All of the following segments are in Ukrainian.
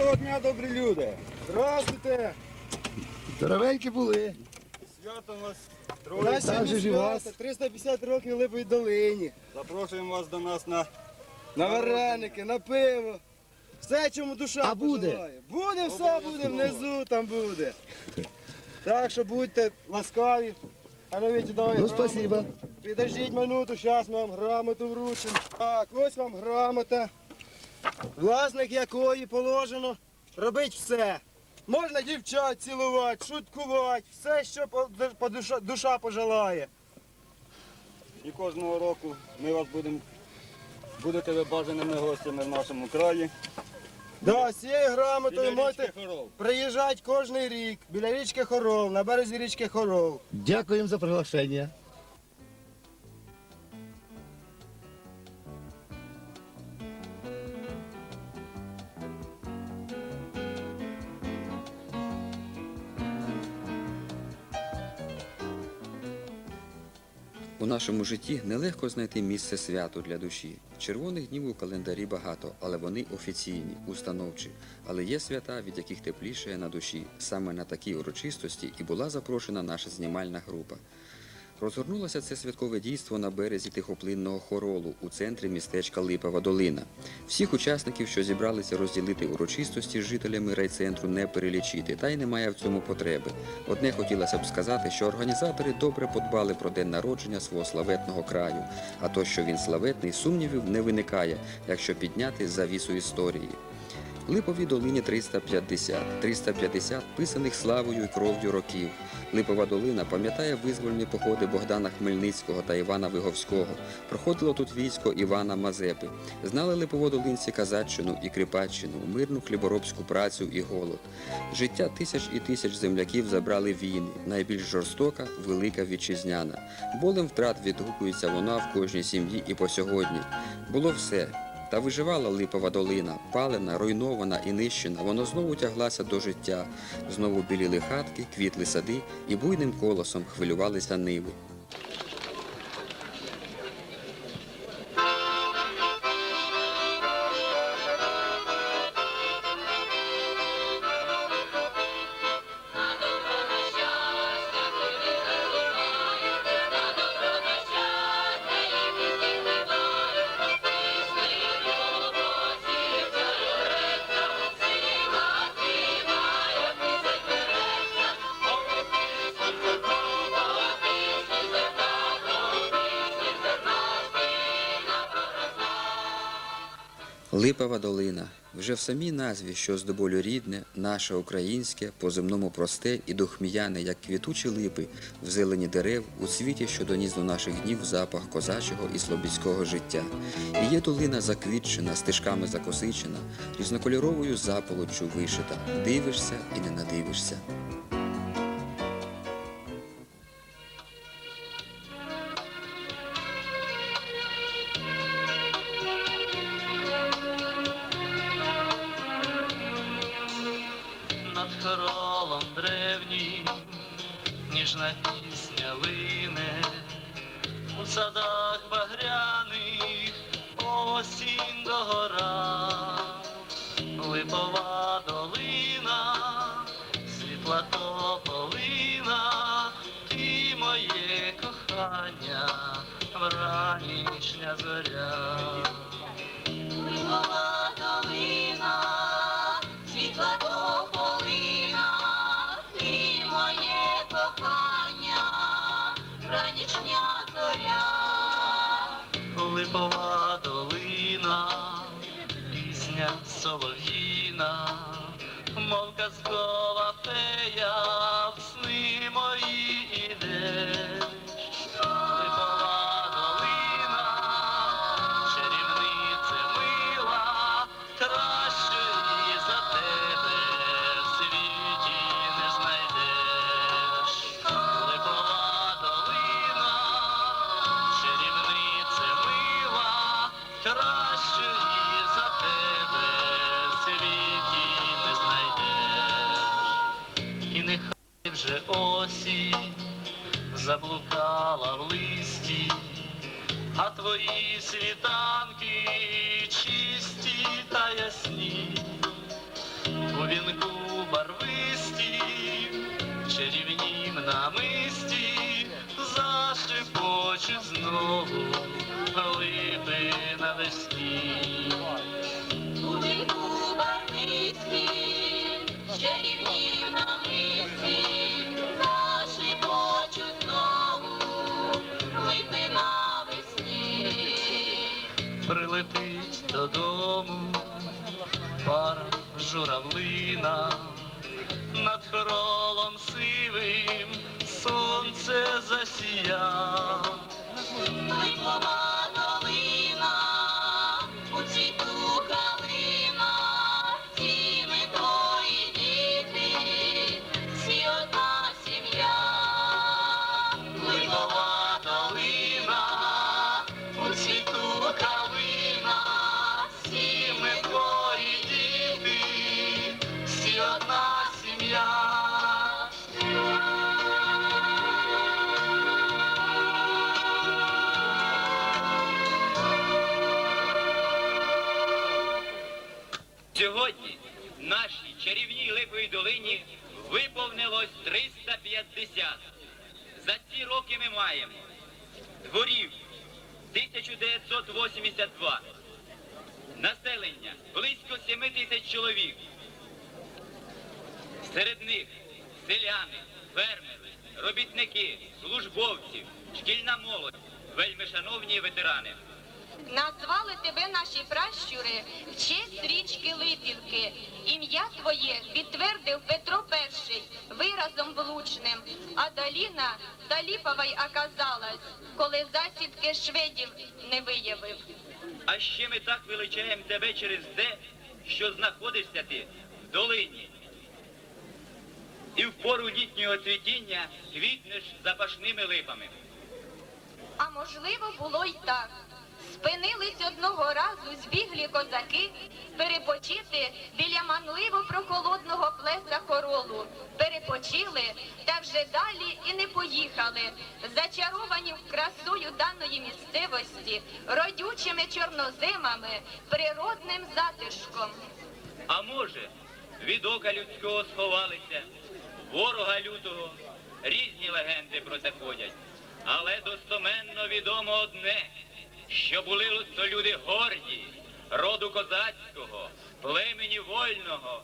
Доброго дня, добрі люди! Здравствуйте! Здоровенькі були. Свято у нас Ой, троє. так же ж і вас. 350 років Липовій долині. Запрошуємо вас до нас на На вареники, на пиво. Все, чому душа А буде? пожелає. Буде, все буде, внизу там буде. Так що будьте ласкаві. А ну Вітя, давай. Ну, грамоту. спасибо. Підождіть минуту, зараз ми вам грамоту вручимо. Так, ось вам грамота. Власник якої положено робить все. Можна дівчат цілувати, шуткувати, все, що по- душа, душа пожелає. і кожного року ми вас будемо будете ви бажаними гостями в нашому краї. Да, з цією грамотою Біля можете річки приїжджати кожен рік біля річки Хорол, на березі річки Хорол. Дякуємо за приглашення. Нашому житті нелегко знайти місце святу для душі. Червоних днів у календарі багато, але вони офіційні, установчі. Але є свята, від яких теплішає на душі. Саме на такі урочистості і була запрошена наша знімальна група. Розгорнулося це святкове дійство на березі тихоплинного хоролу у центрі містечка Липова Долина. Всіх учасників, що зібралися розділити урочистості з жителями райцентру, не перелічити, та й немає в цьому потреби. Одне хотілося б сказати, що організатори добре подбали про день народження свого славетного краю. А то, що він славетний, сумнівів не виникає, якщо підняти завісу історії. Липовій долині 350, 350 писаних славою і кров'ю років. Липова долина пам'ятає визвольні походи Богдана Хмельницького та Івана Виговського. Проходило тут військо Івана Мазепи. Знали липоводолинці казаччину і кріпаччину, мирну хліборобську працю і голод. Життя тисяч і тисяч земляків забрали війни. Найбільш жорстока велика вітчизняна. Болем втрат відгукується вона в кожній сім'ї і по сьогодні. Було все. Та виживала липова долина, палена, руйнована і нищена, воно знову тяглася до життя. Знову біліли хатки, квітли сади і буйним колосом хвилювалися ниви. Липова долина. Вже в самій назві, що з до болю рідне, наше українське, по земному просте і духміяне, як квітучі липи, в зелені дерев, у світі, що доніс до наших днів запах козачого і слобідського життя. І є долина заквітчена, стежками закосичена, різнокольоровою заполоччю вишита. Дивишся і не надивишся. Ніжна пісня лине, у садах багряних осінь догора, липова долина, світла тополина, ти моє кохання, вранішня зоря. Зашепочуть знову липи навесні. У вінку барвисті, чарівнім намисті, зашепочуть знову липи навесні. прилетить додому пара журавлина над хоролом сивим сонце засіяв. Липова Сьогодні нашій чарівній Липовій долині виповнилось 350. За ці роки ми маємо дворів 1982, населення близько 7 тисяч чоловік. Серед них селяни, фермери, робітники, службовці, шкільна молодь, вельми шановні ветерани. Назвали тебе наші пращури в честь річки Липівки. Ім'я твоє підтвердив Петро І виразом влучним, а доліна Таліпова й оказалась, коли засідки шведів не виявив. А ще ми так величаємо тебе через те, що знаходишся ти в долині. І в пору літнього цвітіння квітнеш запашними липами. А можливо, було й так. Спинились одного разу збіглі козаки перепочити біля манливо прохолодного плеса хоролу. Перепочили та вже далі і не поїхали, зачаровані красою даної місцевості, родючими чорноземами, природним затишком. А може, від ока людського сховалися, ворога лютого, різні легенди про це ходять. Але достоменно відомо одне, що були то люди горді, роду козацького, племені вольного,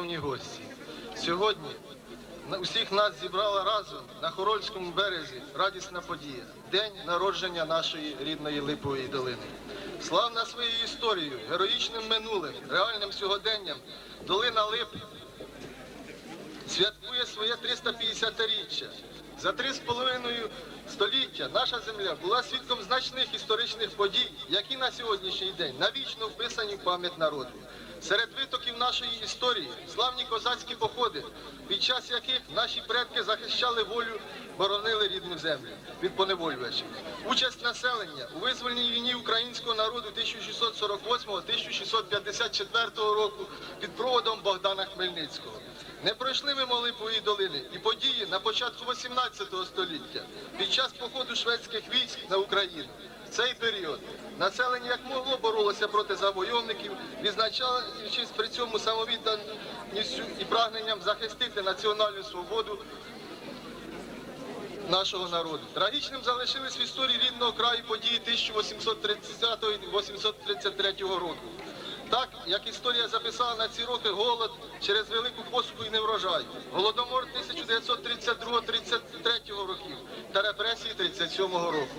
шановні гості, сьогодні усіх нас зібрала разом на Хорольському березі радісна подія День народження нашої рідної Липової долини. Славна своєю історією, героїчним минулим, реальним сьогоденням, долина Лип святкує своє 350-річчя. За три з половиною століття наша земля була свідком значних історичних подій, які на сьогоднішній день навічно вписані в пам'ять народу. Серед витоків нашої історії славні козацькі походи, під час яких наші предки захищали волю, боронили рідну землю від поневолювачів. Участь населення у визвольній війні українського народу 1648-1654 року під проводом Богдана Хмельницького. Не пройшли мимо Липової долини і події на початку 18 століття під час походу шведських військ на Україну. Цей період населення як могло боролося проти завойовників, відзначаючись при цьому самовідданістю і прагненням захистити національну свободу нашого народу. Трагічним залишились в історії рідного краю події 1830-1833 року. Так, як історія записала на ці роки голод через велику посуху і неврожай, голодомор 1932-33 років та репресії 37-го року.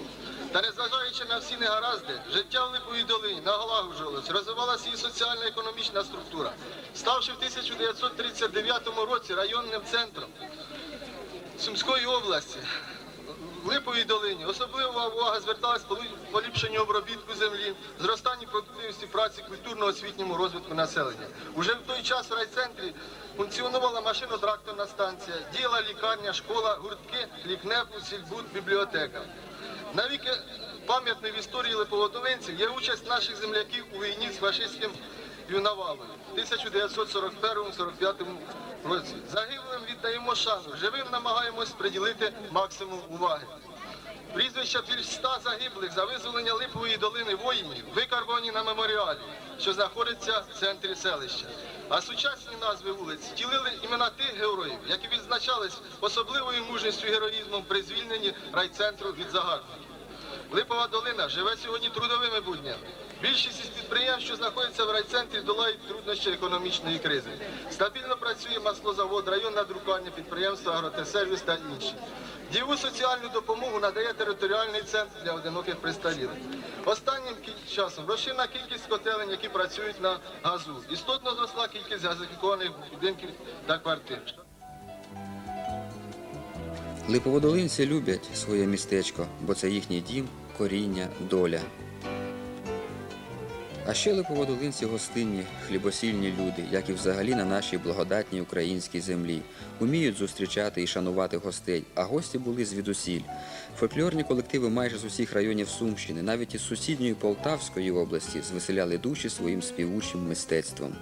Та незважаючи на всі негаразди, життя в Липовій долині наголажувалось, розвивалася її соціально-економічна структура, ставши в 1939 році районним центром Сумської області. В Липовій долині особлива увага зверталась по поліпшенню обробітку землі, зростанню продуктивності праці, культурно-освітньому розвитку населення. Уже в той час в райцентрі функціонувала машино-тракторна станція, діяла лікарня, школа, гуртки, лікнепу, сільбуд, бібліотека. Навіки пам'ятною в історії липоводолинців є участь наших земляків у війні з фашистським юнавалом в 1941-45 році. Загиблим віддаємо шану, живим намагаємось приділити максимум уваги. Прізвища більш ста загиблих за визволення Липової долини воїнів викарбовані на меморіалі, що знаходиться в центрі селища. А сучасні назви вулиць втілили імена тих героїв, які відзначались особливою мужністю і героїзмом при звільненні райцентру від загарбників. Липова долина живе сьогодні трудовими буднями. Більшість із підприємств, що знаходяться в райцентрі, долають труднощі економічної кризи. Стабільно працює маслозавод, районна друкарня, підприємство, агротесервіс та інші. Діву соціальну допомогу надає територіальний центр для одиноких пристарілих. Останнім часом розширена кількість котелень, які працюють на газу. Істотно зросла кількість газифікованих будинків та квартир. Липоводолинці люблять своє містечко, бо це їхній дім, коріння, доля. А ще липоводолинці гостинні, хлібосільні люди, як і взагалі на нашій благодатній українській землі, уміють зустрічати і шанувати гостей, а гості були звідусіль. Фольклорні колективи майже з усіх районів Сумщини, навіть із сусідньої Полтавської області, звеселяли душі своїм співучим мистецтвом.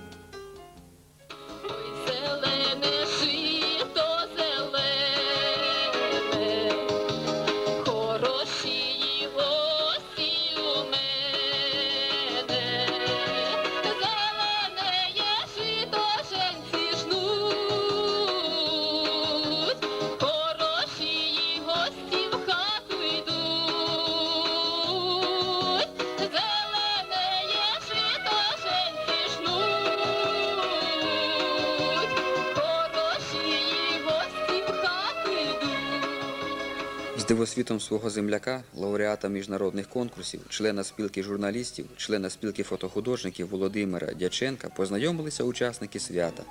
З дивосвітом свого земляка, лауреата міжнародних конкурсів, члена спілки журналістів, члена спілки фотохудожників Володимира Дяченка познайомилися учасники свята.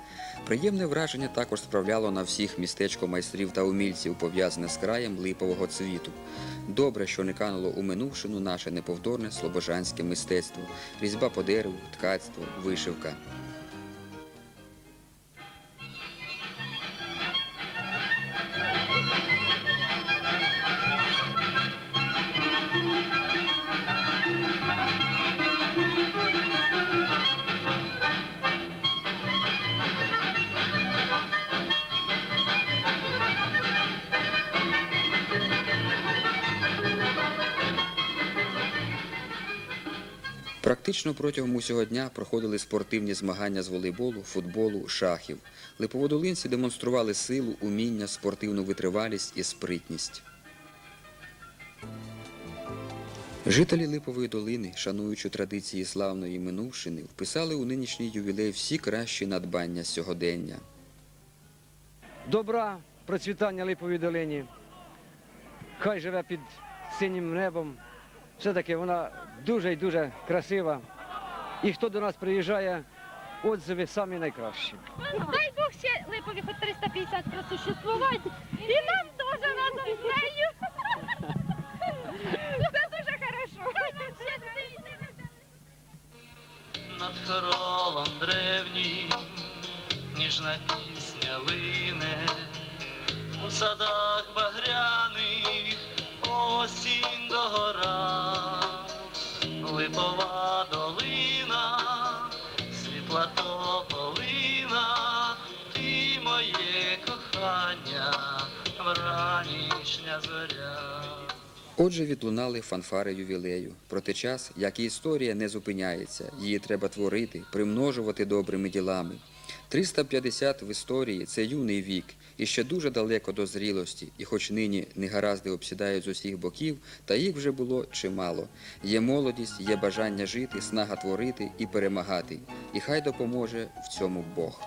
Приємне враження також справляло на всіх містечко майстрів та умільців, пов'язане з краєм липового цвіту. Добре, що не кануло у минувшину наше неповторне слобожанське мистецтво, різьба по дереву, ткацтво, вишивка. Практично протягом усього дня проходили спортивні змагання з волейболу, футболу, шахів. Липоводолинці демонстрували силу, уміння, спортивну витривалість і спритність. Жителі Липової долини, шануючи традиції славної минувшини, вписали у нинішній ювілей всі кращі надбання сьогодення. добра, процвітання Липовій долині. Хай живе під синім небом. Все-таки вона дуже і дуже красива. І хто до нас приїжджає, отзиви самі найкращі. Дай Бог ще липові хоч 350 просуществувати. І нам теж разом з нею. Це дуже хорошо. над хоролом древнім, ніжна пісня лине, у садах багряних осінь догора, липова долина, світла тополина, ти моє кохання, вранішня зоря. Отже, відлунали фанфари ювілею. Проте час, як і історія, не зупиняється. Її треба творити, примножувати добрими ділами. 350 в історії це юний вік, і ще дуже далеко до зрілості, і хоч нині негаразди обсідають з усіх боків, та їх вже було чимало. Є молодість, є бажання жити, снага творити і перемагати. І хай допоможе в цьому Бог.